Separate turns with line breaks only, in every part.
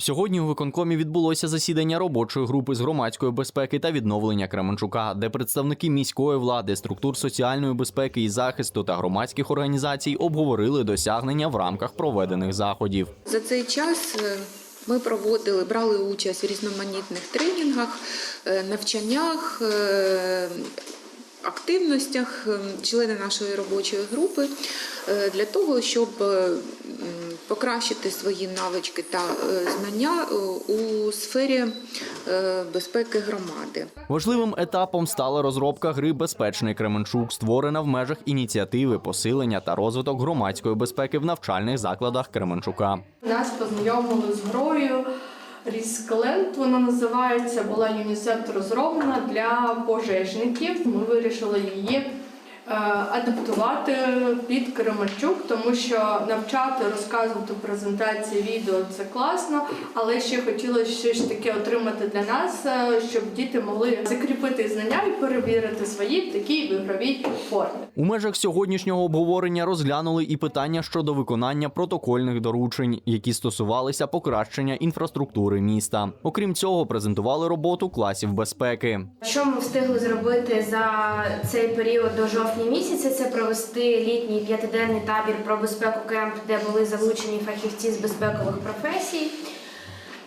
Сьогодні у виконкомі відбулося засідання робочої групи з громадської безпеки та відновлення Кременчука, де представники міської влади, структур соціальної безпеки і захисту та громадських організацій обговорили досягнення в рамках проведених заходів.
За цей час е, ми проводили, брали участь в різноманітних тренінгах, е, навчаннях, е, активностях е, члени нашої робочої групи е, для того, щоб е, покращити свої навички та е, знання у сфері безпеки громади.
Важливим етапом стала розробка гри Безпечний Кременчук, створена в межах ініціативи посилення та розвиток громадської безпеки в навчальних закладах Кременчука.
Нас познайомили з грою Ріскалент, вона називається, була ЮНІСЕФ розроблена для пожежників. Ми вирішили її адаптувати під Кременчук, тому що навчати, розказувати презентації, відео це класно, але ще хотілося щось таке отримати для нас, е, щоб діти могли закріпити знання і перевірити свої в такій ігровій формі.
У межах сьогоднішнього обговорення розглянули і питання щодо виконання протокольних доручень, які стосувалися покращення інфраструктури міста. Окрім цього, презентували роботу класів безпеки.
Що ми встигли зробити за цей період до жовтня місяця? Це провести літній п'ятиденний табір про безпеку кемп, де були залучені фахівці з безпекових професій.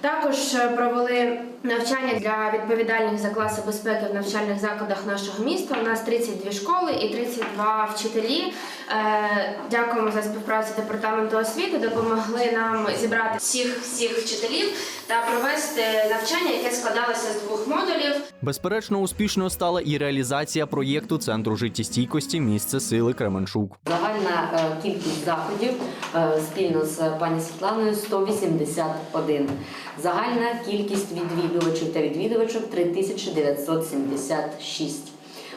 Також е, провели навчання для відповідальних за класи безпеки в навчальних закладах нашого міста. У нас 32 школи і 32 вчителі. Е, Дякуємо за співпрацю департаменту освіти. Допомогли нам зібрати всіх всіх вчителів та провести навчання, яке складалося з двох модулів.
Безперечно, успішною стала і реалізація проєкту центру життєстійкості місце сили Кременчук.
Загальна е, кількість заходів е, спільно з пані Світланою 181. Загальна кількість відвідувачів та відвідувачок 3976.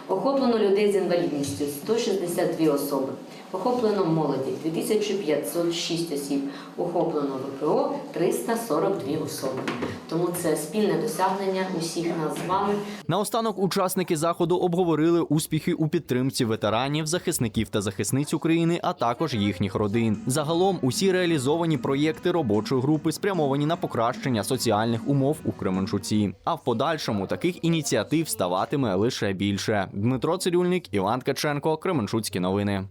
Охоплено людей з інвалідністю 162 особи. Охоплено молоді 2506 осіб. Охоплено ВПО 342 особи. Тому це спільне досягнення усіх нас з вами.
Наостанок учасники заходу обговорили успіхи у підтримці ветеранів, захисників та захисниць України, а також їхніх родин. Загалом усі реалізовані проєкти робочої групи спрямовані на покращення соціальних умов у Кременчуці. А в подальшому таких ініціатив ставатиме лише більше. Дмитро Цирюльник, Іван Ткаченко, Кременчуцькі новини.